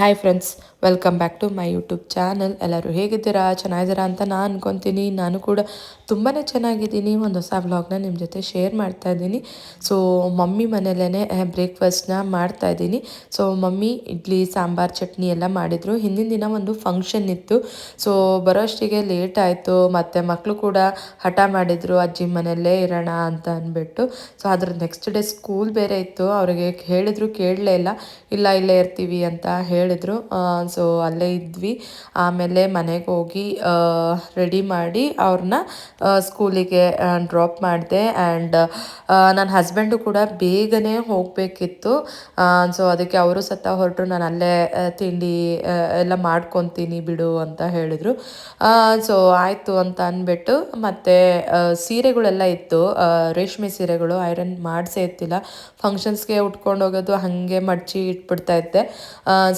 Hi friends welcome back to my YouTube channel ಎಲ್ಲರೂ ಹೇಗಿದ್ದೀರಾ? ಚೆನ್ನಾಗಿದ್ದೀರಾ ಅಂತ ನಾನು ಅನ್ಕೊತೀನಿ. ನಾನು ಕೂಡ ತುಂಬಾ ಚೆನ್ನಾಗಿದ್ದೀನಿ. ಒಂದು ಹೊಸ ವ್ಲಾಗ್ನ ನಿಮ್ಮ ಜೊತೆ ಶೇರ್ ಮಾಡ್ತಾ ಇದ್ದೀನಿ. ಸೊ ಮಮ್ಮಿ ಮನೇಲೇ ಬ್ರೇಕ್ಫಾಸ್ಟ್ನ ಮಾಡ್ತಾ ಇದ್ದೀನಿ. ಸೊ ಮಮ್ಮಿ ಇಡ್ಲಿ, ಸಾಂಬಾರ್, ಚಟ್ನಿ ಎಲ್ಲ ಮಾಡಿದರು. ಹಿಂದಿನ ದಿನ ಒಂದು ಫಂಕ್ಷನ್ ಇತ್ತು. ಸೊ ಬರೋಷ್ಟಿಗೆ ಲೇಟ್ ಆಯಿತು. ಮತ್ತು ಮಕ್ಕಳು ಕೂಡ ಹಠ ಮಾಡಿದರು. ಅಜ್ಜಿ ಮನೆಯಲ್ಲೇ ಇರೋಣ ಅಂತ ಅಂದ್ಬಿಟ್ಟು ಸೊ ಅದ್ರ ನೆಕ್ಸ್ಟ್ ಡೇ ಸ್ಕೂಲ್ ಬೇರೆ ಇತ್ತು. ಅವರಿಗೆ ಹೇಳಿದ್ರು, ಕೇಳಲೇ ಇಲ್ಲ. ಇಲ್ಲ, ಇಲ್ಲೇ ಇರ್ತೀವಿ ಅಂತ ಹೇಳಿದ್ರು. ಸೊ ಅಲ್ಲೇ ಇದ್ವಿ. ಆಮೇಲೆ ಮನೆಗೆ ಹೋಗಿ ರೆಡಿ ಮಾಡಿ ಅವ್ರನ್ನ ಸ್ಕೂಲಿಗೆ ಡ್ರಾಪ್ ಮಾಡಿದೆ ಆ್ಯಂಡ್ ನನ್ನ ಹಸ್ಬೆಂಡು ಕೂಡ ಬೇಗನೆ ಹೋಗಬೇಕಿತ್ತು. ಸೊ ಅದಕ್ಕೆ ಅವರು ಸತ್ತ ಹೊರಟರು ನಾನು ಅಲ್ಲೇ ತಿಂಡಿ ಎಲ್ಲ ಮಾಡ್ಕೊತೀನಿ ಬಿಡು ಅಂತ ಹೇಳಿದರು. ಸೊ ಆಯಿತು ಅಂತ ಅಂದ್ಬಿಟ್ಟು ಮತ್ತು ಸೀರೆಗಳೆಲ್ಲ ಇತ್ತು. ರೇಷ್ಮೆ ಸೀರೆಗಳು ಐರನ್ ಮಾಡಿಸೇ ಇತ್ತಿಲ್ಲ ಫಂಕ್ಷನ್ಸ್ಗೆ ಉಟ್ಕೊಂಡು ಹೋಗೋದು ಹಾಗೆ ಮಡಚಿ ಇಟ್ಬಿಡ್ತಾ ಇದ್ದೆ.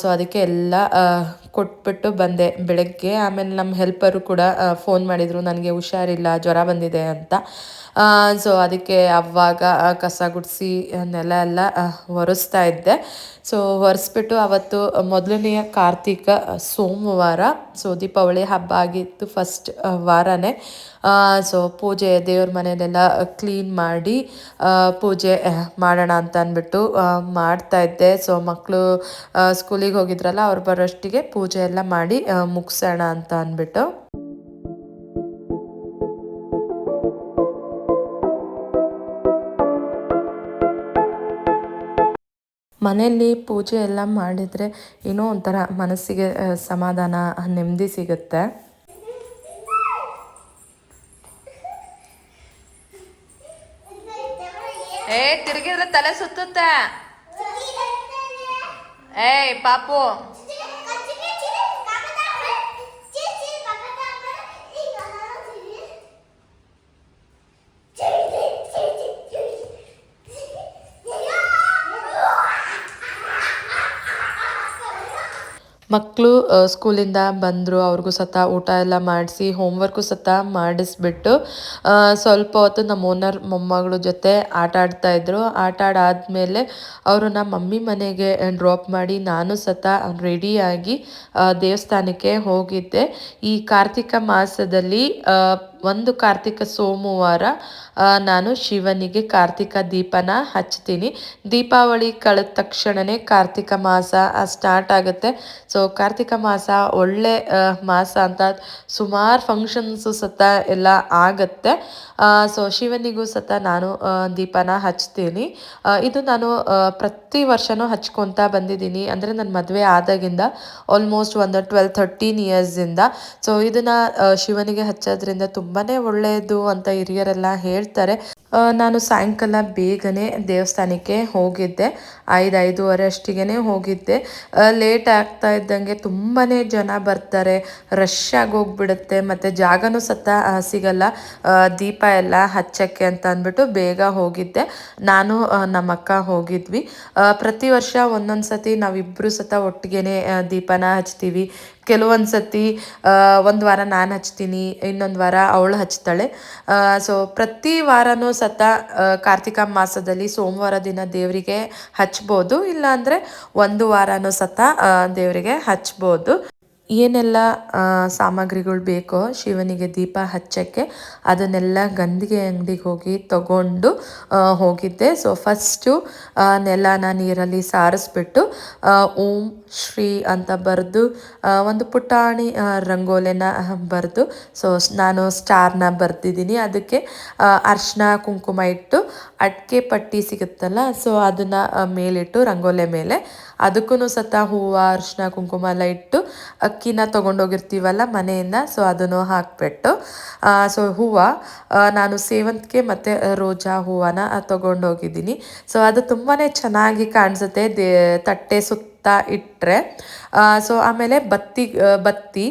ಸೊ ಅದಕ್ಕೆ ಎಲ್ಲ uh, ಕೊಟ್ಬಿಟ್ಟು ಬಂದೆ ಬೆಳಗ್ಗೆ. ಆಮೇಲೆ ನಮ್ಮ ಹೆಲ್ಪರು ಕೂಡ ಫೋನ್ ಮಾಡಿದರು, ನನಗೆ ಹುಷಾರಿಲ್ಲ, ಜ್ವರ ಬಂದಿದೆ ಅಂತ. ಸೊ ಅದಕ್ಕೆ ಅವಾಗ ಕಸ ಗುಡಿಸಿ, ನೆಲ ಎಲ್ಲ ಒರೆಸ್ತಾ ಇದ್ದೆ. ಸೊ ಒರೆಸ್ಬಿಟ್ಟು ಅವತ್ತು ಮೊದಲನೆಯ ಕಾರ್ತಿಕ ಸೋಮವಾರ ಸೊ ದೀಪಾವಳಿ ಹಬ್ಬ ಆಗಿತ್ತು ಫಸ್ಟ್ ವಾರನೇ. ಸೊ ಪೂಜೆ ದೇವ್ರ ಮನೆಯಲ್ಲೆಲ್ಲ ಕ್ಲೀನ್ ಮಾಡಿ ಪೂಜೆ ಮಾಡೋಣ ಅಂತ ಅಂದ್ಬಿಟ್ಟು ಮಾಡ್ತಾ ಇದ್ದೆ. ಸೊ ಮಕ್ಕಳು ಸ್ಕೂಲಿಗೆ ಹೋಗಿದ್ರಲ್ಲ, ಅವ್ರು ಬರೋಷ್ಟಿಗೆ ಪೂಜೆ ಎಲ್ಲ ಮಾಡಿ ಮುಗಿಸೋಣ ಅಂತ ಅಂದ್ಬಿಟ್ಟು. ಮನೆಯಲ್ಲಿ ಪೂಜೆ ಎಲ್ಲ ಮಾಡಿದರೆ ಏನೋ ಒಂಥರ ಮನಸ್ಸಿಗೆ ಸಮಾಧಾನ, ನೆಮ್ಮದಿ ಸಿಗುತ್ತೆ. ಏ, ತಿರುಗಿದ್ರೆ ತಲೆ ಸುತ್ತುತ್ತೆ. ಏಯ್, ಪಾಪು. ಮಕ್ಕಳು ಸ್ಕೂಲಿಂದ ಬಂದರು, ಅವ್ರಿಗೂ ಸತ ಊಟ ಎಲ್ಲ ಮಾಡಿಸಿ ಹೋಮ್ವರ್ಕು ಸತ ಮಾಡಿಸ್ಬಿಟ್ಟು ಸ್ವಲ್ಪ ಹೊತ್ತು ನಮ್ಮ ಓನರ್ ಮೊಮ್ಮಗಳ ಜೊತೆ ಆಟ ಆಡ್ತಾಯಿದ್ರು ಆಟ ಆಡಾದಮೇಲೆ ಅವರು ನಮ್ಮ ಮಮ್ಮಿ ಮನೆಗೆ ಡ್ರಾಪ್ ಮಾಡಿ ನಾನು ಸತ ರೆಡಿಯಾಗಿ ದೇವಸ್ಥಾನಕ್ಕೆ ಹೋಗಿದ್ದೆ. ಈ ಕಾರ್ತಿಕ ಮಾಸದಲ್ಲಿ ಒಂದು ಕಾರ್ತಿಕ ಸೋಮವಾರ ನಾನು ಶಿವನಿಗೆ ಕಾರ್ತಿಕ ದೀಪನ ಹಚ್ತೀನಿ ದೀಪಾವಳಿ ಕಳೆದ ತಕ್ಷಣವೇ ಕಾರ್ತಿಕ ಮಾಸ ಸ್ಟಾರ್ಟ್ ಆಗುತ್ತೆ. ಸೊ ಕಾರ್ತಿಕ ಮಾಸ ಒಳ್ಳೆ ಮಾಸ ಅಂತ ಸುಮಾರು ಫಂಕ್ಷನ್ಸು ಸತ ಎಲ್ಲ ಆಗುತ್ತೆ. ಸೊ ಶಿವನಿಗೂ ಸತ ನಾನು ದೀಪನ ಹಚ್ತೀನಿ ಇದು ನಾನು ಪ್ರತಿ ವರ್ಷವೂ ಹಚ್ಕೊತಾ ಬಂದಿದ್ದೀನಿ. ಅಂದರೆ ನನ್ನ ಮದುವೆ ಆದಾಗಿಂದ ಆಲ್ಮೋಸ್ಟ್ ಒಂದು ಟ್ವೆಲ್ ಥರ್ಟೀನ್ ಇಯರ್ಸಿಂದ ಸೊ ಇದನ್ನು ಶಿವನಿಗೆ ಹಚ್ಚೋದ್ರಿಂದ ತುಂಬಾ ಒಳ್ಳೆಯದು ಅಂತ ಹಿರಿಯರೆಲ್ಲ ಹೇಳ್ತಾರೆ. ನಾನು ಸಾಯಂಕಾಲ ಬೇಗನೆ ದೇವಸ್ಥಾನಕ್ಕೆ ಹೋಗಿದ್ದೆ. ಐದು ಐದೂವರೆ ಅಷ್ಟಿಗೆ ಹೋಗಿದ್ದೆ ಲೇಟ್ ಆಗ್ತಾ ಇದ್ದಂಗೆ ತುಂಬಾ ಜನ ಬರ್ತಾರೆ. ರಶ್ ಆಗಿ ಹೋಗ್ಬಿಡುತ್ತೆ. ಮತ್ತು ಜಾಗನೂ ಸತ್ತ ಸಿಗಲ್ಲ. ದೀಪ ಎಲ್ಲ ಹಚ್ಚಕ್ಕೆ ಅಂತ ಅಂದ್ಬಿಟ್ಟು ಬೇಗ ಹೋಗಿದ್ದೆ. ನಾನು ನಮ್ಮ ಅಕ್ಕ ಹೋಗಿದ್ವಿ. ಪ್ರತಿ ವರ್ಷ ಒಂದೊಂದು ಸತಿ ನಾವಿಬ್ಬರು ಸತ ಒಟ್ಟಿಗೆ ದೀಪನ ಹಚ್ತೀವಿ. ಕೆಲವೊಂದು ಸತಿ ಒಂದು ವಾರ ನಾನು ಹಚ್ತೀನಿ, ಇನ್ನೊಂದು ವಾರ ಅವಳು ಹಚ್ತಾಳೆ. ಸೊ ಪ್ರತಿ ವಾರನೂ ಸತ ಕಾರ್ತಿಕ ಮಾಸದಲ್ಲಿ ಸೋಮವಾರ ದಿನ ದೇವರಿಗೆ ಹಚ್ಬೋದು. ಇಲ್ಲಾಂದರೆ ಒಂದು ವಾರನೂ ಸತ ದೇವರಿಗೆ ಹಚ್ಬೋದು. ಏನೆಲ್ಲ ಸಾಮಗ್ರಿಗಳು ಬೇಕೋ ಶಿವನಿಗೆ ದೀಪ ಹಚ್ಚೋಕ್ಕೆ ಅದನ್ನೆಲ್ಲ ಗಂದಿಗೆ ಅಂಗಡಿಗೆ ಹೋಗಿ ತಗೊಂಡು ಹೋಗಿದ್ದೆ. ಸೊ ಫಸ್ಟು ನೆಲನ ನೀರಲ್ಲಿ ಸಾರಿಸ್ಬಿಟ್ಟು ಓಂ ಶ್ರೀ ಅಂತ ಬರೆದು ಒಂದು ಪುಟಾಣಿ ರಂಗೋಲೆನ ಬರೆದು ಸೊ ನಾನು ಸ್ಟಾರ್ನ ಬರೆದಿದ್ದೀನಿ. ಅದಕ್ಕೆ ಅರ್ಶಿನ ಕುಂಕುಮ ಇಟ್ಟು ಅಡಿಕೆ ಪಟ್ಟಿ ಸಿಗುತ್ತಲ್ಲ ಸೊ ಅದನ್ನು ಮೇಲಿಟ್ಟು ರಂಗೋಲೆ ಮೇಲೆ ಅದಕ್ಕೂ ಸತ ಹೂವು ಅರ್ಶಿನ ಕುಂಕುಮ ಎಲ್ಲ ಇಟ್ಟು ಅಕ್ಕಿನ ತೊಗೊಂಡೋಗಿರ್ತೀವಲ್ಲ ಮನೆಯಿಂದ ಸೊ ಅದನ್ನು ಹಾಕಿಬಿಟ್ಟು ಸೊ ಹೂವು ನಾನು ಸೇವಂತಿಗೆ ಮತ್ತು ರೋಜಾ ಹೂವನ ತೊಗೊಂಡೋಗಿದ್ದೀನಿ. ಸೊ ಅದು ತುಂಬಾ ಚೆನ್ನಾಗಿ ಕಾಣಿಸುತ್ತೆ. ದೇ, ತಟ್ಟೆ ಸುತ್ತ ಇಟ್ಟರೆ ಸೊ ಆಮೇಲೆ ಬತ್ತಿ ಬತ್ತಿ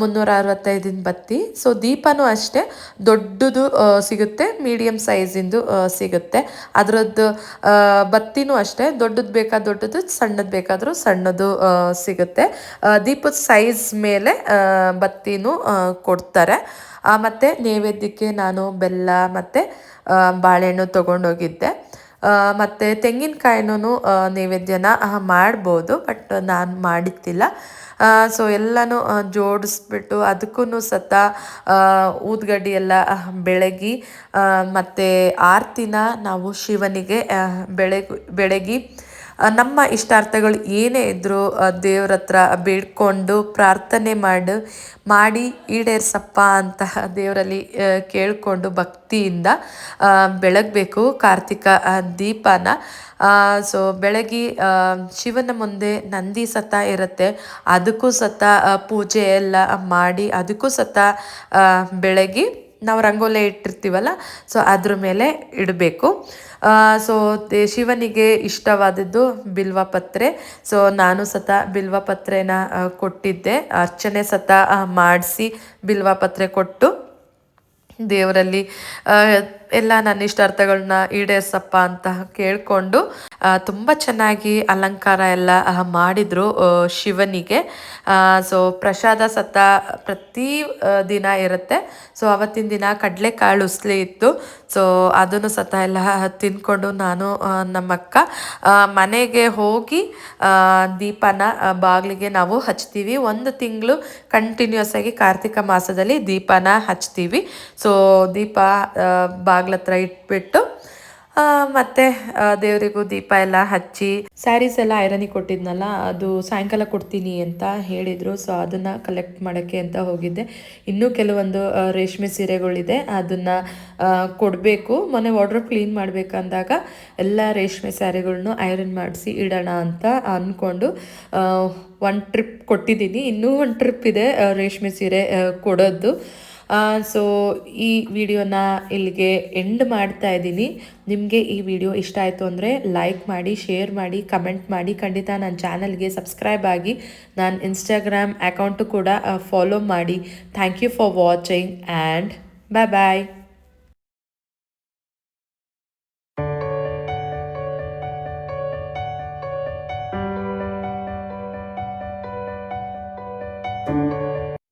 ಮುನ್ನೂರ ಅರವತ್ತೈದಿನ ಬತ್ತಿ. ಸೊ ದೀಪನೂ ಅಷ್ಟೇ, ದೊಡ್ಡದು ಸಿಗುತ್ತೆ ಮೀಡಿಯಮ್ ಸೈಜಿಂದು ಸಿಗುತ್ತೆ. ಅದರದ್ದು ಬತ್ತಿನೂ ಅಷ್ಟೇ, ದೊಡ್ಡದು ಬೇಕಾದ ದೊಡ್ಡದು, ಸಣ್ಣದು ಬೇಕಾದರೂ ಸಣ್ಣದು ಸಿಗುತ್ತೆ. ದೀಪದ ಸೈಜ್ ಮೇಲೆ ಬತ್ತಿನೂ ಕೊಡ್ತಾರೆ. ಮತ್ತು ನೈವೇದ್ಯಕ್ಕೆ ನಾನು ಬೆಲ್ಲ ಮತ್ತು ಬಾಳೆಹಣ್ಣು ತೊಗೊಂಡೋಗಿದ್ದೆ. ಮತ್ತು ತೆಂಗಿನಕಾಯಿನೂ ನೈವೇದ್ಯನ ಮಾಡ್ಬೋದು, ಬಟ್ ನಾನು ಮಾಡಿತ್ತಿಲ್ಲ ಸೊ ಎಲ್ಲನೂ ಜೋಡಿಸ್ಬಿಟ್ಟು ಅದಕ್ಕೂ ಸತ ಊದ್ಗಡ್ಡಿ ಎಲ್ಲ ಬೆಳಗಿ ಮತ್ತು ಆರತಿನ ನಾವು ಶಿವನಿಗೆ ಬೆಳಗು, ಬೆಳಗಿ ನಮ್ಮ ಇಷ್ಟಾರ್ಥಗಳು ಏನೇ ಇದ್ದರೂ ದೇವ್ರ ಹತ್ರ ಬೇಡ್ಕೊಂಡು ಪ್ರಾರ್ಥನೆ ಮಾಡು, ಮಾಡಿ ಈಡೇರ್ಸಪ್ಪ ಅಂತ ದೇವರಲ್ಲಿ ಕೇಳಿಕೊಂಡು ಭಕ್ತಿಯಿಂದ ಬೆಳಗಬೇಕು ಕಾರ್ತಿಕ ದೀಪನ. ಸೊ ಬೆಳಗ್ಗೆ ಶಿವನ ಮುಂದೆ ನಂದಿ ಸತ ಇರುತ್ತೆ. ಅದಕ್ಕೂ ಸತ ಪೂಜೆ ಎಲ್ಲ ಮಾಡಿ, ಅದಕ್ಕೂ ಸತ ಬೆಳಗ್ಗೆ ನಾವು ರಂಗೋಲೆ ಇಟ್ಟಿರ್ತೀವಲ್ಲ ಸೊ ಅದ್ರ ಮೇಲೆ ಇಡಬೇಕು. ಸೊ ಶಿವನಿಗೆ ಇಷ್ಟವಾದದ್ದು ಬಿಲ್ವ ಪತ್ರೆ. ಸೊ ನಾನು ಸತ ಬಿಲ್ವ ಪತ್ರೆನ ಕೊಟ್ಟಿದ್ದೆ. ಅರ್ಚನೆ ಸತ ಮಾಡಿಸಿ ಬಿಲ್ವ ಪತ್ರೆ ಕೊಟ್ಟು ದೇವರಲ್ಲಿ ಎಲ್ಲ ನನ್ನ ಇಷ್ಟಾರ್ಥಗಳನ್ನ ಈಡೇರ್ಸಪ್ಪ ಅಂತ ಕೇಳಿಕೊಂಡು ತುಂಬ ಚೆನ್ನಾಗಿ ಅಲಂಕಾರ ಎಲ್ಲ ಮಾಡಿದರು ಶಿವನಿಗೆ. ಸೊ ಪ್ರಸಾದ ಸತ ಪ್ರತಿ ದಿನ ಇರುತ್ತೆ. ಸೊ ಅವತ್ತಿನ ದಿನ ಕಡಲೆಕಾಳು ಉಸ್ಲಿ ಇತ್ತು. ಸೊ ಅದನ್ನು ಸತ ಎಲ್ಲ ತಿಂದ್ಕೊಂಡು ನಾನು ನಮ್ಮ ಅಕ್ಕ ಮನೆಗೆ ಹೋಗಿ ದೀಪನ ಬಾಗಿಲಿಗೆ ನಾವು ಹಚ್ತೀವಿ. ಒಂದು ತಿಂಗಳು ಕಂಟಿನ್ಯೂಸ್ ಆಗಿ ಕಾರ್ತಿಕ ಮಾಸದಲ್ಲಿ ದೀಪನ ಹಚ್ತೀವಿ. ಸೊ ದೀಪ ಬಾಗ್ಲತ್ರ ಇಟ್ಬಿಟ್ಟು ಮತ್ತೆ ದೇವರಿಗೂ ದೀಪ ಎಲ್ಲ ಹಚ್ಚಿ ಸ್ಯಾರೀಸ್ ಎಲ್ಲ ಐರನಿ ಕೊಟ್ಟಿದ್ನಲ್ಲ, ಅದು ಸಾಯಂಕಾಲ ಕೊಡ್ತೀನಿ ಅಂತ ಹೇಳಿದರು. ಸೊ ಅದನ್ನು ಕಲೆಕ್ಟ್ ಮಾಡೋಕ್ಕೆ ಅಂತ ಹೋಗಿದ್ದೆ. ಇನ್ನೂ ಕೆಲವೊಂದು ರೇಷ್ಮೆ ಸೀರೆಗಳಿದೆ. ಅದನ್ನು ಕೊಡಬೇಕು. ಮೊನ್ನೆ ವಾರ್ಡ್ರೋಬ್ ಕ್ಲೀನ್ ಮಾಡಬೇಕಂದಾಗ ಎಲ್ಲ ರೇಷ್ಮೆ ಸ್ಯಾರಿಗಳನ್ನೂ ಐರನ್ ಮಾಡಿಸಿ ಇಡೋಣ ಅಂತ ಅಂದ್ಕೊಂಡು ಒಂದು ಟ್ರಿಪ್ ಕೊಟ್ಟಿದ್ದೀನಿ. ಇನ್ನೂ ಒಂದು ಟ್ರಿಪ್ ಇದೆ ರೇಷ್ಮೆ ಸೀರೆ ಕೊಡೋದು. ಸೊ ಈ ವಿಡಿಯೋನ ಇಲ್ಲಿಗೆ ಎಂಡ್ ಮಾಡ್ತಾ ಇದ್ದೀನಿ. ನಿಮಗೆ ಈ ವಿಡಿಯೋ ಇಷ್ಟ ಆಯಿತು ಅಂದರೆ ಲೈಕ್ ಮಾಡಿ ಶೇರ್ ಮಾಡಿ ಕಮೆಂಟ್ ಮಾಡಿ. ಖಂಡಿತ ನನ್ನ ಚಾನಲ್ಗೆ ಸಬ್ಸ್ಕ್ರೈಬ್ ಆಗಿ ನಾನು ಇನ್ಸ್ಟಾಗ್ರಾಮ್ ಅಕೌಂಟು ಕೂಡ ಫಾಲೋ ಮಾಡಿ. Thank you for watching and bye bye